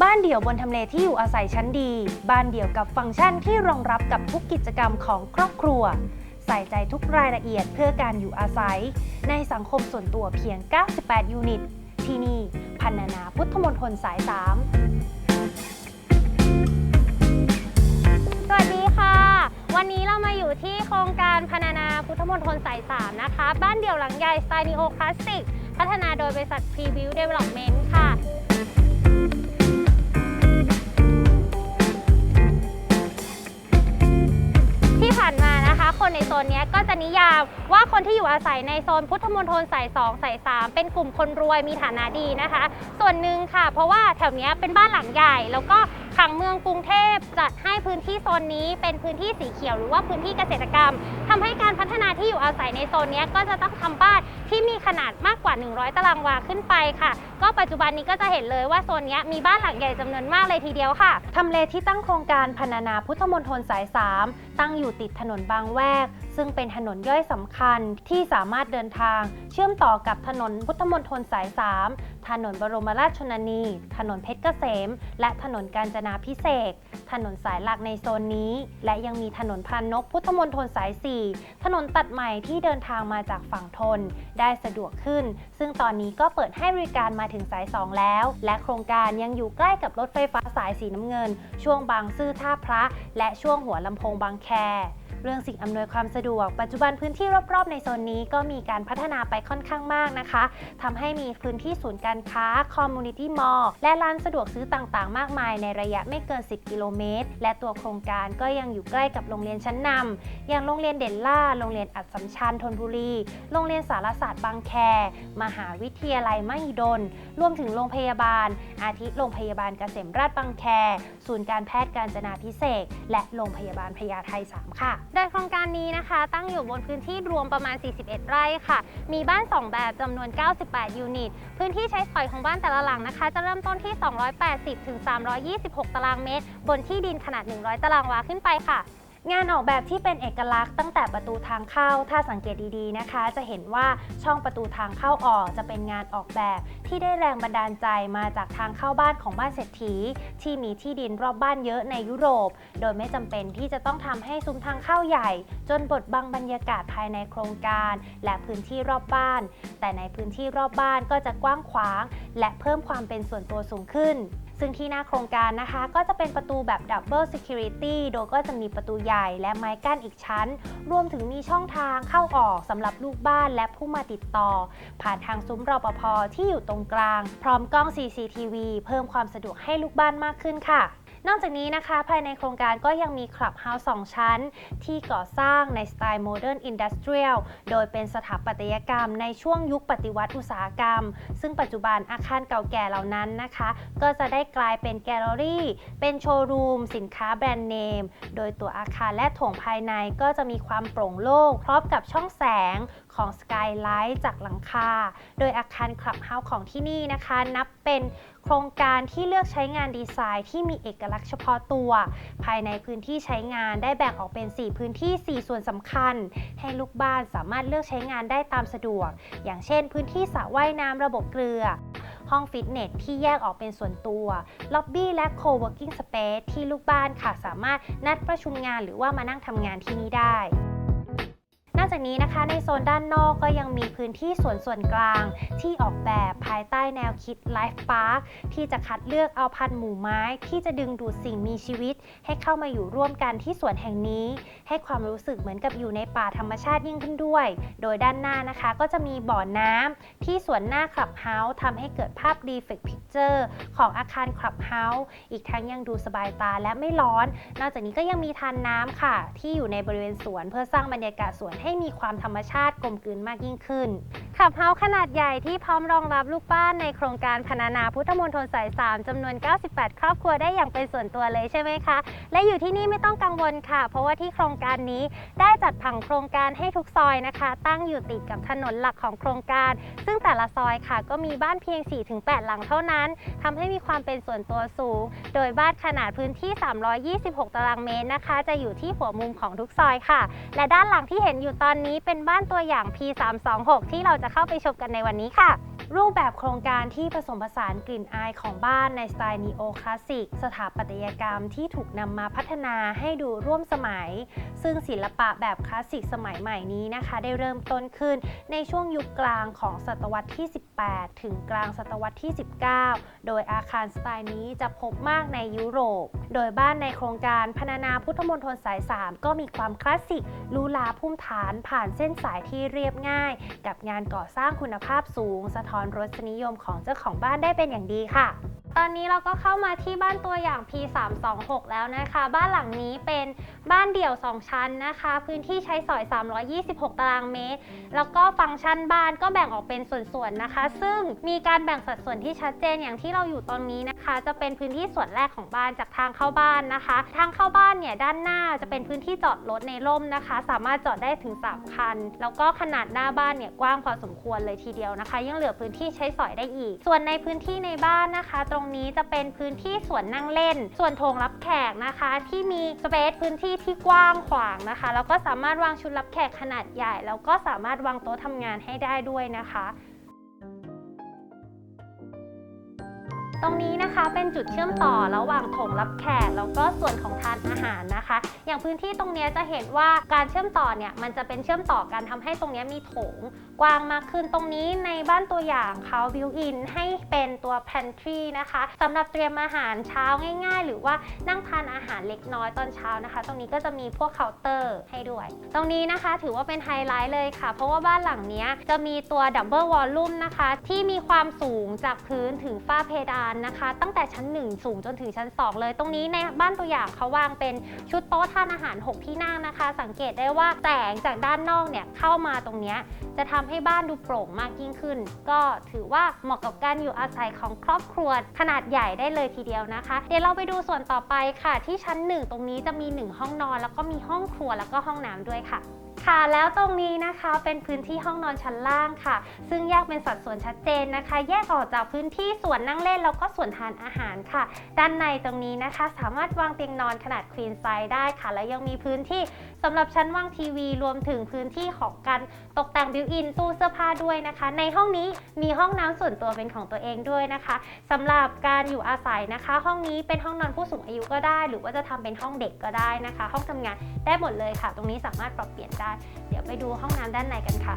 บ้านเดี่ยวบนทำเลที่อยู่อาศัยชั้นดี บ้านเดี่ยวกับฟังก์ชันที่รองรับกับทุกกิจกรรมของครอบครัว ใส่ใจทุกรายละเอียดเพื่อการอยู่อาศัย ในสังคมส่วนตัวเพียง 98 ยูนิต ที่นี่พันนานาพุทธมณฑลสาย 3 สวัสดีค่ะ วันนี้เรามาอยู่ที่โครงการพนานาพุทธมณฑลสาย 3 นะคะ บ้านเดี่ยวหลังใหญ่สไตล์นีโอคลาสสิก พัฒนาโดยบริษัท Preview Development ค่ะ คนในโซนนี้ก็จะนิยามว่าคนที่อยู่อาศัยในโซนพุทธมณฑลสาย2สาย3เป็นกลุ่มคนรวยมีฐานะดีนะคะ ส่วนหนึ่งค่ะ เพราะว่าแถวนี้เป็นบ้านหลังใหญ่ แล้วก็ผังเมืองกรุงเทพจัดให้พื้นที่โซนนี้เป็นพื้นที่สีเขียวหรือว่าพื้นที่เกษตรกรรมทำให้การพัฒนาที่อยู่อาศัยในโซนนี้ก็จะต้องทำบ้านที่มีขนาดมากกว่า 100 ตารางวาขึ้นไปค่ะ ก็ปัจจุบันนี้ก็จะเห็นเลยว่าโซนนี้มีบ้านหลังใหญ่จำนวนมากเลยทีเดียวค่ะทำเลที่ตั้งโครงการพนานาพุทธมณฑลสาย 3ตั้งอยู่ติดถนนบางแวก ซึ่งเป็นถนนย่อยสำคัญที่สามารถเดินทาง เชื่อมต่อกับถนนพุทธมณฑลสาย 3 ถนนบรมราชชนนี ถนนเพชรเกษม และถนนกาญจนาพิเศษ ถนนสายหลักในโซนนี้ และยังมีถนนพานนกพุทธมณฑลสาย 4 ถนนตัดใหม่ที่เดินทางมาจากฝั่งทน ได้สะดวกขึ้น ซึ่งตอนนี้ก็เปิดให้บริการมาถึงสาย 2 แล้ว และโครงการยังอยู่ใกล้กับรถไฟฟ้าสายสีน้ำเงิน ช่วงบางซื่อท่าพระ และช่วงหัวลำโพงบางแค เรื่องสิ่งอำนวยความสะดวก ปัจจุบันพื้นที่รอบๆ ในโซนนี้ก็มีการพัฒนาไปค่อนข้างมากนะคะทำให้มีพื้นที่ศูนย์การค้าคอมมูนิตี้มอลล์และร้านสะดวกซื้อต่างๆ มากมายในระยะไม่เกิน 10 กิโลเมตร และตัวโครงการก็ยังอยู่ใกล้กับโรงเรียนชั้นนำอย่างโรงเรียนเด่นล่า โรงเรียนอัดสำชัญธนบุรี โรงเรียนสารศาสตร์บางแค มหาวิทยาลัยมหิดล รวมถึงโรงพยาบาล อาทิโรงพยาบาลเกษมราชบางแค ศูนย์การแพทย์การจนาพิเศษ และโรงพยาบาลพญาไท3ค่ะโดยโครงการนี้นะคะ ตั้งอยู่บนพื้นที่รวมประมาณ 41 ไร่ค่ะ มีบ้าน 2 แบบจำนวน 98 ยูนิต พื้นที่ใช้สอยของบ้านแต่ละหลังนะคะ จะเริ่มต้นที่ 280ถึง326 ตารางเมตร บนที่ดินขนาด 100 ตารางวาขึ้นไปค่ะ งานออกแบบที่เป็นเอกลักษณ์ตั้งแต่ประตูทางเข้า ถ้าสังเกตดีๆนะคะ จะเห็นว่าช่องประตูทางเข้าออกจะเป็นงานออกแบบที่ได้แรงบันดาลใจมาจากทางเข้าบ้านของบ้านเศรษฐี ที่มีที่ดินรอบบ้านเยอะในยุโรป โดยไม่จำเป็นที่จะต้องทำให้ซุ้มทางเข้าใหญ่ จนบดบังบรรยากาศภายในโครงการ และพื้นที่รอบบ้าน แต่ในพื้นที่รอบบ้านก็จะกว้างขวาง และเพิ่มความเป็นส่วนตัวสูงขึ้น ซึ่งที่หน้าโครงการนะคะ ก็จะเป็นประตูแบบ Double Security โดยก็จะมีประตูใหญ่และไม้กั้นอีกชั้น รวมถึงมีช่องทางเข้าออกสำหรับลูกบ้านและผู้มาติดต่อ ผ่านทางซุ้มรปภที่อยู่ตรงกลาง พร้อมกล้อง CCTV เพิ่มความสะดวกให้ลูกบ้านมากขึ้นค่ะ นอกจากนี้นะคะภายในโครงการก็ยังมีคลับเฮาส์2ชั้น ที่ก่อสร้างในสไตล์โมเดิร์นอินดัสเทรียลโดยเป็นสถาปัตยกรรมในช่วงยุคปฏิวัติอุตสาหกรรม ซึ่งปัจจุบันอาคารเก่าแก่เหล่านั้นนะคะ ก็จะได้กลายเป็นแกลเลอรี่ เป็นโชว์รูม สินค้าแบรนด์เนม โดยตัวอาคารและโถงภายในก็จะมีความโปร่งโล่งพร้อมกับช่องแสงของสกายไลท์จากหลังคา โดยอาคารคลับเฮาส์ของที่นี่นะคะ นับเป็นโครงการที่เลือกใช้งานดีไซน์ที่มีเอกลักษณ์เฉพาะตัว ภายในพื้นที่ใช้งานได้แบ่งออกเป็น 4 พื้นที่ 4 ส่วนสำคัญ ให้ลูกบ้านสามารถเลือกใช้งานได้ตามสะดวก อย่างเช่น พื้นที่สระว่ายน้ำระบบเกลือ ห้องฟิตเนสที่แยกออกเป็นส่วนตัว ล็อบบี้และ co-working space ที่ลูกบ้านค่ะสามารถนัดประชุมงานหรือว่ามานั่งทำงานที่นี่ได้ อกจากนี้นะคะในโซนด้านนอกก็ยังมีพื้นที่สวนส่วนกลาง ที่ออกแบบภายใต้แนวคิด Life Park ที่จะคัดเลือกเอาพันธุ์หมู่ไม้ ที่จะดึงดูดสิ่งมีชีวิต ให้เข้ามาอยู่ร่วมกันที่สวนแห่งนี้ ให้ความรู้สึกเหมือนกับอยู่ในป่าธรรมชาติยิ่งขึ้นด้วย โดยด้านหน้านะคะก็จะมีบ่อน้ำที่สวนหน้าคลับเฮาส์ทำให้เกิดภาพ Reflect Picture ของอาคารคลับเฮาส์อีกทั้งยังดูสบายตาและไม่ร้อน นอกจากนี้ก็ยังมีทานน้ำค่ะ ที่อยู่ในบริเวณสวนเพื่อสร้างบรรยากาศสวนให้มีความธรรมชาติกลมกลืนมากยิ่งขึ้นขับเฮาส์ขนาดใหญ่ที่พร้อมรองรับลูกบ้านในโครงการพนานาพุทธมณฑลสาย 3จำนวน 98 ครอบครัวได้อย่างเป็นส่วนตัวเลยใช่ไหมคะ และอยู่ที่นี่ไม่ต้องกังวลค่ะ เพราะว่าที่โครงการนี้ได้จัดผังโครงการให้ทุกซอยนะคะ ตั้งอยู่ติดกับถนนหลักของโครงการ ซึ่งแต่ละซอยค่ะ ก็มีบ้านเพียง 4-8 หลังเท่านั้นทำให้มีความเป็นส่วนตัวสูง โดยบ้านขนาดพื้นที่ 326 ตารางเมตรนะคะ จะอยู่ที่หัวมุมของทุกซอยค่ะ และด้านหลังที่เห็นอยู่ตอนนี้เป็นบ้านตัวอย่าง P326 ที่เราจะเข้าไปชมกันในวันนี้ค่ะ รูปแบบโครงการที่ผสมผสานกลิ่นอายของบ้านในสไตล์นีโอคลาสสิกสถาปัตยกรรมที่ถูกนำมาพัฒนาให้ดูร่วมสมัย ซึ่งศิลปะแบบคลาสสิกสมัยใหม่นี้นะคะ ได้เริ่มต้นขึ้นในช่วงยุคกลางของศตวรรษที่ 18 ถึงกลางศตวรรษที่ 19 โดยอาคารสไตล์นี้จะพบมากในยุโรป โดยบ้านในโครงการพนานาพุทธมณฑลสาย 3 ก็มีความคลาสสิกหรูหราพุ่มฐานผ่านเส้นสายที่เรียบง่าย กับงานก่อสร้างคุณภาพสูงสะท้อนรสนิยมของเจ้าของบ้านได้เป็นอย่างดีค่ะ ตอนนี้เราก็เข้ามาที่บ้านตัวอย่าง P326 แล้วนะคะ บ้านหลังนี้เป็นบ้านเดี่ยว 2 ชั้นนะคะ พื้นที่ใช้สอย 326 ตารางเมตร แล้วก็ฟังก์ชันบ้านก็แบ่งออกเป็นส่วนๆนะคะ ซึ่งมีการแบ่งสัดส่วนที่ชัดเจนอย่างที่เราอยู่ตรงนี้นะคะ จะเป็นพื้นที่ส่วนแรกของบ้านจากทางเข้าบ้านนะคะ ทางเข้าบ้านเนี่ยด้านหน้าจะเป็นพื้นที่จอดรถในร่มนะคะ สามารถจอดได้ถึง3คัน แล้วก็ขนาดหน้าบ้านเนี่ยกว้างพอสมควรเลยทีเดียวนะคะ ยังเหลือพื้นที่ใช้สอยได้อีก ส่วนในพื้นที่ในบ้านนะคะ ตรงนี้จะเป็นพื้นที่ส่วนนั่งเล่น ส่วนโถงรับแขกนะคะ ที่มีสเปซพื้นที่ที่กว้างขวางนะคะ แล้วก็สามารถวางชุดรับแขกขนาดใหญ่ แล้วก็สามารถวางโต๊ะทำงานให้ได้ด้วยนะคะตรงนี้นะคะเป็นจุดเชื่อมต่อระหว่างโถงรับแขกแล้วก็ส่วนของทานอาหารนะคะ อย่างพื้นที่ตรงนี้จะเห็นว่าการเชื่อมต่อเนี่ยมันจะเป็นเชื่อมต่อกันทำให้ตรงนี้มีโถงกว้างมากขึ้นตรงนี้ในบ้านตัวอย่างเขาบิวอินให้เป็นตัว pantry นะคะสำหรับเตรียมอาหารเช้าง่าย ๆ หรือว่านั่งทานอาหารเล็กน้อยตอนเช้านะคะ ตรงนี้ก็จะมีพวกเคาน์เตอร์ให้ด้วย ตรงนี้นะคะถือว่าเป็นไฮไลท์เลยค่ะ เพราะว่าบ้านหลังนี้จะมีตัวดับเบิลวอลลุ่มนะคะ ที่มีความสูงจากพื้นถึงฝ้าเพดานนะคะ ตั้งแต่ชั้น 1 สูงจนถึงชั้น 2 เลย ตรงนี้ในบ้านตัวอย่างเขาวางเป็นชุดโต๊ะทานอาหาร 6 ที่นั่งนะคะ สังเกตได้ว่าแสงจากด้านนอกเนี่ยเข้ามาตรงนี้จะทำให้บ้านดูโปร่งมากยิ่งขึ้น ก็ถือว่าเหมาะกับการอยู่อาศัยของครอบครัวขนาดใหญ่ได้เลยทีเดียวนะคะ เดี๋ยวเราไปดูส่วนต่อไปค่ะ ที่ชั้น 1 ตรงนี้จะมี 1 ห้องนอน แล้วก็มีห้องครัวแล้วก็ห้องน้ำด้วยค่ะ ค่ะแล้วตรงนี้นะคะเป็นพื้นที่ห้องนอนชั้นล่างค่ะ ซึ่งแยกเป็นสัดส่วนชัดเจนนะคะ แยกออกจากพื้นที่ส่วนนั่งเล่นแล้วก็ส่วนทานอาหารค่ะ ด้านในตรงนี้นะคะ สามารถวางเตียงนอนขนาดควีนไซส์ได้ค่ะ และยังมีพื้นที่สำหรับชั้นวางทีวี รวมถึงพื้นที่ของการตกแต่งบิวอินตู้เสื้อผ้าด้วยนะคะ ในห้องนี้มีห้องน้ำส่วนตัวเป็นของตัวเองด้วยนะคะสำหรับการอยู่อาศัยนะคะ ห้องนี้เป็นห้องนอนผู้สูงอายุก็ได้ หรือว่าจะทำเป็นห้องเด็กก็ได้นะคะ ห้องทำงานได้หมดเลยค่ะ ตรงนี้สามารถปรับเปลี่ยนได้เดี๋ยวไปดูห้องน้ำด้านในกันค่ะ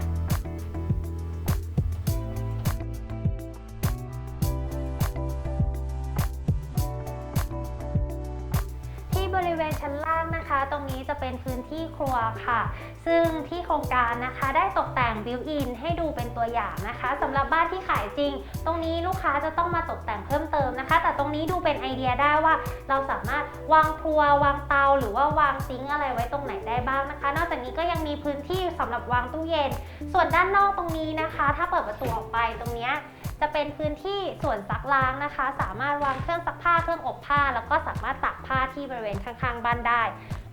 บริเวณชั้นล่างนะคะ ตรงนี้จะเป็นพื้นที่ครัวค่ะ ซึ่งที่โครงการนะคะได้ตกแต่งบิวอินให้ดูเป็นตัวอย่างนะคะสำหรับบ้านที่ขายจริง ตรงนี้ลูกค้าจะต้องมาตกแต่งเพิ่มเติมนะคะ แต่ตรงนี้ดูเป็นไอเดียได้ว่า เราสามารถวางครัววางเตา หรือว่าวางซิงอะไรไว้ตรงไหนได้บ้างนะคะ นอกจากนี้ก็ยังมีพื้นที่สำหรับวางตู้เย็น ส่วนด้านนอกตรงนี้นะคะ ถ้าเปิดประตูออกไปตรงเนี้ย จะเป็นพื้นที่ส่วนซักล้างนะคะ สามารถวางเครื่องซักผ้าเครื่องอบผ้า แล้วก็สามารถตากผ้าที่บริเวณข้างๆ บ้านได้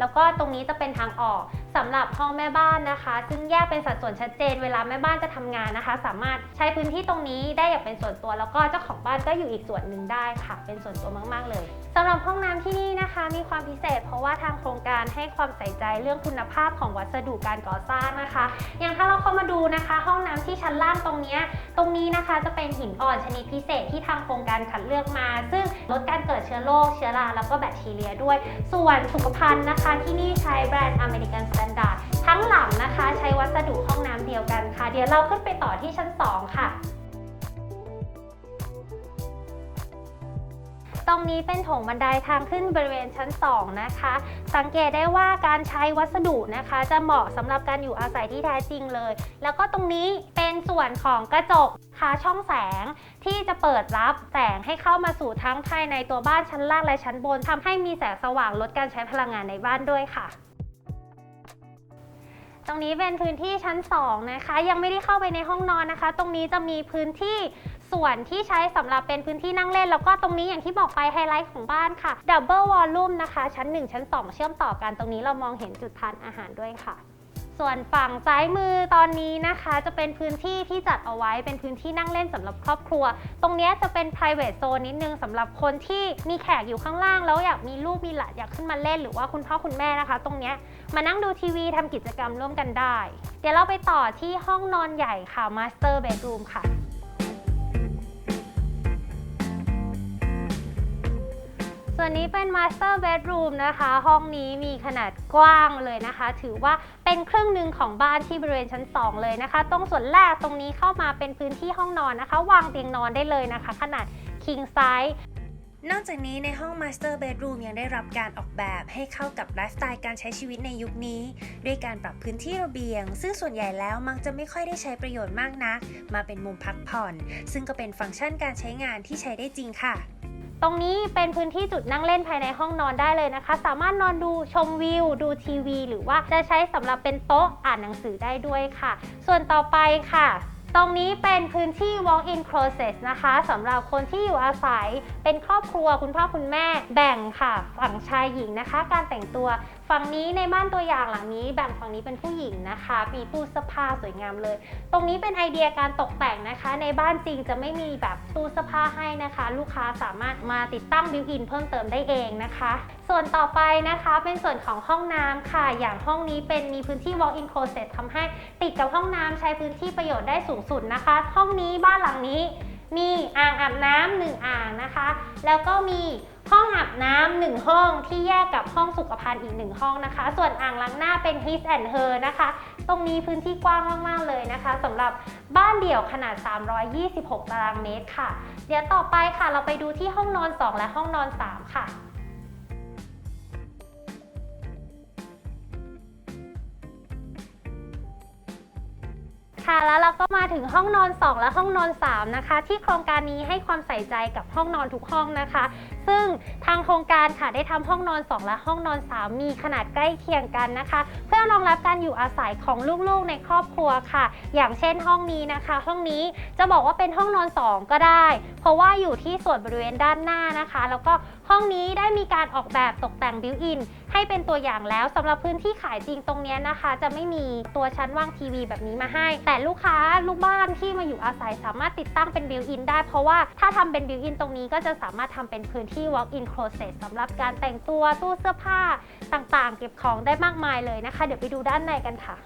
แล้วก็ตรงนี้จะเป็นทางออกสำหรับห้องแม่บ้านนะคะ ซึ่งแยกเป็นสัดส่วนชัดเจน เวลาแม่บ้านจะทำงานนะคะ สามารถใช้พื้นที่ตรงนี้ได้อย่างเป็นส่วนตัว แล้วก็เจ้าของบ้านก็อยู่อีกส่วนหนึ่งได้ค่ะ เป็นส่วนตัวมาก ๆ เลย สำหรับห้องน้ำที่นี่นะคะมีความพิเศษ เพราะว่าทางโครงการให้ความใส่ใจเรื่องคุณภาพของวัสดุการก่อสร้างนะคะ อย่างถ้าเราเข้ามาดูนะคะ ห้องน้ำที่ชั้นล่างตรงนี้ ตรงนี้นะคะจะเป็นหินอ่อนชนิดพิเศษที่ทางโครงการคัดเลือกมา ซึ่งลดการเกิดเชื้อโรคเชื้อราแล้วก็แบคทีเรียด้วย ส่วนสุขภัณฑ์นะคะ ที่นี่ใช้แบรนด์อเมริกันสแตนดาร์ดทั้งหลังนะคะ ใช้วัสดุห้องน้ำเดียวกันค่ะ เดี๋ยวเราขึ้นไปต่อที่ชั้น 2 ค่ะ รงนี้เป็นโถงบันไดทางขึ้นบริเวณชั้น 2 นะคะ สังเกตได้ว่าการใช้วัสดุนะคะ จะเหมาะสำหรับการอยู่อาศัยที่แท้จริงเลย แล้วก็ตรงนี้เป็นส่วนของกระจกค่ะช่องแสงที่จะเปิดรับแสงให้เข้ามาสู่ทั้งภายในตัวบ้านชั้นล่างและชั้นบนทำให้มีแสงสว่างลดการใช้พลังงานในบ้านด้วยค่ะตรงนี้เป็นพื้นที่ชั้น 2 นะคะ ยังไม่ได้เข้าไปในห้องนอนนะคะ ตรงนี้จะมีพื้นที่ ส่วนที่ใช้สำหรับเป็นพื้นที่นั่งเล่น แล้วก็ตรงนี้อย่างที่บอกไปไฮไลท์ของบ้านค่ะดับเบิลวอลลุ่มนะคะ ชั้น 1 ชั้น 2 เชื่อมต่อกันตรงนี้เรามองเห็นจุดทานอาหารด้วยค่ะส่วนฝั่งซ้ายมือตอนนี้นะคะ จะเป็นพื้นที่ที่จัดเอาไว้เป็นพื้นที่นั่งเล่นสำหรับครอบครัว ตรงนี้จะเป็น private zone นิดนึงสำหรับคนที่มีแขกอยู่ข้างล่าง แล้วอยากมีลูกมีหลานอยากขึ้นมาเล่นหรือว่าคุณพ่อคุณแม่นะคะ ตรงนี้มานั่งดูทีวีทำกิจกรรมร่วมกันได้ เดี๋ยวเราไปต่อที่ห้องนอนใหญ่ค่ะ master bedroom ค่ะ ส่วนนี้เป็น Master Bedroom นะคะ ห้องนี้มีขนาดกว้างเลยนะคะ ถือว่าเป็นครึ่งหนึ่งของบ้านที่บริเวณชั้น 2 เลยนะคะ ตรงส่วนแรกตรงนี้เข้ามาเป็นพื้นที่ห้องนอนนะคะ วางเตียงนอนได้เลยนะคะ ขนาด king size นอกจากนี้ในห้อง Master Bedroom ยังได้รับการออกแบบให้เข้ากับไลฟ์สไตล์การใช้ชีวิตในยุคนี้ ด้วยการปรับพื้นที่ระเบียง ซึ่งส่วนใหญ่แล้วมักจะไม่ค่อยได้ใช้ประโยชน์มากนัก มาเป็นมุมพักผ่อน ซึ่งก็เป็นฟังก์ชันการใช้งานที่ใช้ได้จริงค่ะ ตรงนี้เป็นพื้นที่จุดนั่งเล่นภายในห้องนอนได้เลยนะคะ สามารถนอนดูชมวิว ดูทีวี หรือว่าจะใช้สำหรับเป็นโต๊ะอ่านหนังสือได้ด้วยค่ะ ส่วนต่อไปค่ะตรงนี้เป็นพื้นที่ walk-in closet นะคะสำหรับคนที่อยู่อาศัยเป็นครอบครัวคุณพ่อคุณแม่แบ่งค่ะ ฝั่งชายหญิงนะคะ การแต่งตัว ฝั่งนี้ในบ้านตัวอย่างหลังนี้แบ่งฝั่งนี้เป็นผู้หญิงนะคะ มีตู้เสื้อผ้าสวยงามเลย ตรงนี้เป็นไอเดียการตกแต่งนะคะ ในบ้านจริงจะไม่มีแบบตู้เสื้อผ้าให้นะคะ ลูกค้าสามารถมาติดตั้งบิวอินเพิ่มเติมได้เองนะคะ ส่วนต่อไปนะคะเป็นส่วนของห้องน้ำค่ะ อย่างห้องนี้เป็นมีพื้นที่ walk-in closet ทำให้ติดกับห้องน้ำใช้พื้นที่ประโยชน์ได้สูงสุดนะคะ ห้องนี้บ้านหลังนี้มีอ่างอาบน้ำหนึ่งอ่างนะคะ แล้วก็มี ห้องอาบน้ำหนึ่งห้องที่แยกกับห้องสุขภัณฑ์อีกหนึ่งห้องนะคะ ส่วนอ่างล้างหน้าเป็น his and her นะคะ ตรงนี้พื้นที่กว้างมาก ๆ เลยนะคะสำหรับบ้านเดี่ยวขนาด 326 ตารางเมตรค่ะ เดี๋ยวต่อไปค่ะ เราไปดูที่ห้องนอน 2 และห้องนอน 3 ค่ะค่ะแล้วเราก็มาถึงห้องนอน 2 และห้องนอน 3 นะคะ ที่โครงการนี้ให้ความใส่ใจกับห้องนอนทุกห้องนะคะ ซึ่งทางโครงการค่ะได้ทำห้องนอน 2 และห้องนอน 3 มีขนาดใกล้เคียงกันนะคะ เพื่อรองรับการอยู่อาศัยของลูกๆในครอบครัวค่ะ อย่างเช่นห้องนี้นะคะ ห้องนี้จะบอกว่าเป็นห้องนอน 2 ก็ได้ เพราะว่าอยู่ที่ส่วนบริเวณด้านหน้านะคะ แล้วก็ห้องนี้ได้มีการออกแบบตกแต่งบิวอินให้เป็นตัวอย่างแล้วสำหรับพื้นที่ขายจริงตรงนี้นะคะ จะไม่มีตัวชั้นวางทีวีแบบนี้มาให้ แต่ลูกค้าลูกบ้านที่มาอยู่อาศัยสามารถติดตั้งเป็นบิวอินได้ เพราะว่าถ้าทำเป็นบิวอินตรงนี้ก็จะสามารถทำเป็นพื้นที่ที่ walk-in closet สำหรับการแต่งตัวตู้เสื้อผ้าต่างๆ เก็บของได้มากมายเลยนะคะ เดี๋ยวไปดูด้านในกันค่ะ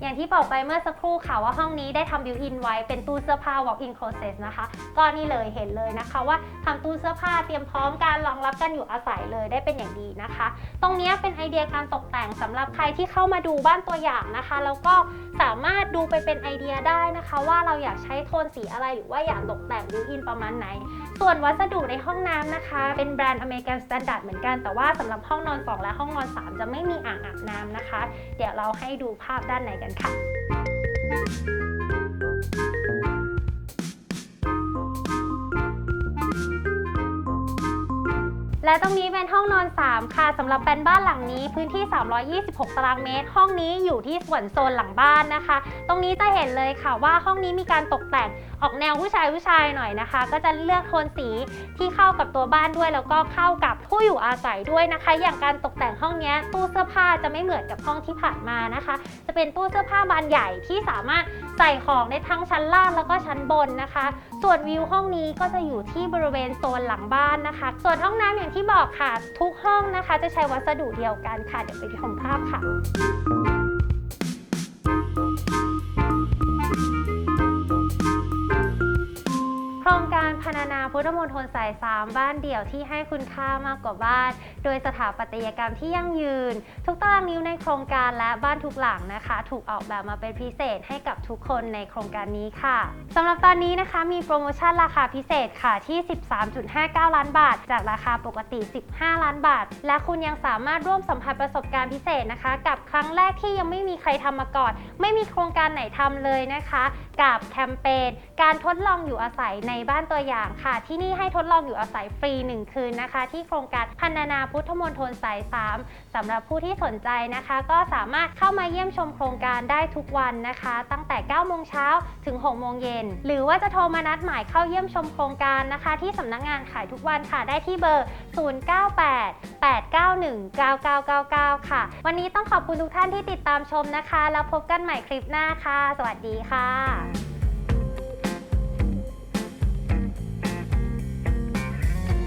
อย่างที่บอกไปเมื่อสักครู่ค่ะว่าห้องนี้ได้ทำบิวอินไว้เป็นตู้เสื้อผ้า walk-in closet นะคะ ก็นี่เลยเห็นเลยนะคะว่าทำตู้เสื้อผ้าเตรียมพร้อมการรองรับการอยู่อาศัยเลยได้เป็นอย่างดีนะคะ ตรงนี้เป็นไอเดียการตกแต่งสำหรับใครที่เข้ามาดูบ้านตัวอย่างนะคะ แล้วก็สามารถดูไปเป็นไอเดียได้นะคะ ว่าเราอยากใช้โทนสีอะไรหรือว่าอยากตกแต่งบิวอินประมาณไหน ส่วนวัสดุในห้องน้ำนะคะ เป็นแบรนด์อเมริกันสแตนดาร์ดเหมือนกันแต่ว่าสำหรับห้องนอน 2 และห้องนอน 3 จะไม่มีอ่างอาบน้ำนะคะ เดี๋ยวเราให้ดูภาพด้านในกันค่ะและตรงนี้เป็นห้องนอน 3 ค่ะสำหรับเป็นบ้านหลังนี้พื้นที่ 326 ตารางเมตร ห้องนี้อยู่ที่ส่วนโซนหลังบ้านนะคะ ตรงนี้จะเห็นเลยค่ะว่าห้องนี้มีการตกแต่ง ออกแนวผู้ชายผู้ชายหน่อยนะคะ ก็จะเลือกโทนสีที่เข้ากับตัวบ้านด้วย แล้วก็เข้ากับผู้อยู่อาศัยด้วยนะคะ อย่างการตกแต่งห้องนี้ตู้เสื้อผ้าจะไม่เหมือนกับห้องที่ผ่านมานะคะ จะเป็นตู้เสื้อผ้าบานใหญ่ที่สามารถใส่ของได้ทั้งชั้นล่างแล้วก็ชั้นบนนะคะ ส่วนวิวห้องนี้ก็จะอยู่ที่บริเวณโซนหลังบ้านนะคะ ส่วนห้องน้ำอย่างที่บอกค่ะ ทุกห้องนะคะ จะใช้วัสดุเดียวกันค่ะ เดี๋ยวไปชมภาพค่ะ ธมณฑลสาย3บ้านเดี่ยวที่ให้คุณค่ามากกว่าบ้าน โดยสถาปัตยกรรมที่ยั่งยืน ทุกตารางนิ้วในโครงการและบ้านทุกหลังนะคะ ถูกออกแบบมาเป็นพิเศษให้กับทุกคนในโครงการนี้ค่ะสำหรับตอนนี้นะคะมีโปรโมชั่นราคาพิเศษค่ะที่ 13.59 ล้านบาท จากราคาปกติ 15 ล้านบาท และคุณยังสามารถร่วมสัมผัสประสบการณ์พิเศษนะคะ กับครั้งแรกที่ยังไม่มีใครทำมาก่อน ไม่มีโครงการไหนทำเลยนะคะ กับแคมเปญการทดลองอยู่อาศัยในบ้านตัวอย่างค่ะที่ที่นี่ให้ทดลองอยู่อาศัยฟรี 1 คืนนะคะ ที่โครงการพันนานาพุทธมณฑลสาย 3สำหรับผู้ที่สนใจนะคะ ก็สามารถเข้ามาเยี่ยมชมโครงการได้ทุกวันนะคะ ตั้งแต่ 9 โมงเช้าถึง 6 โมงเย็น หรือว่าจะโทรมานัดหมายเข้าเยี่ยมชมโครงการนะคะ ที่สำนักงานขายทุกวันค่ะ ได้ที่เบอร์ 098 891 9999 ค่ะ วันนี้ต้องขอบคุณทุกท่านที่ติดตามชมนะคะ แล้วพบกันใหม่คลิปหน้าค่ะ สวัสดีค่ะ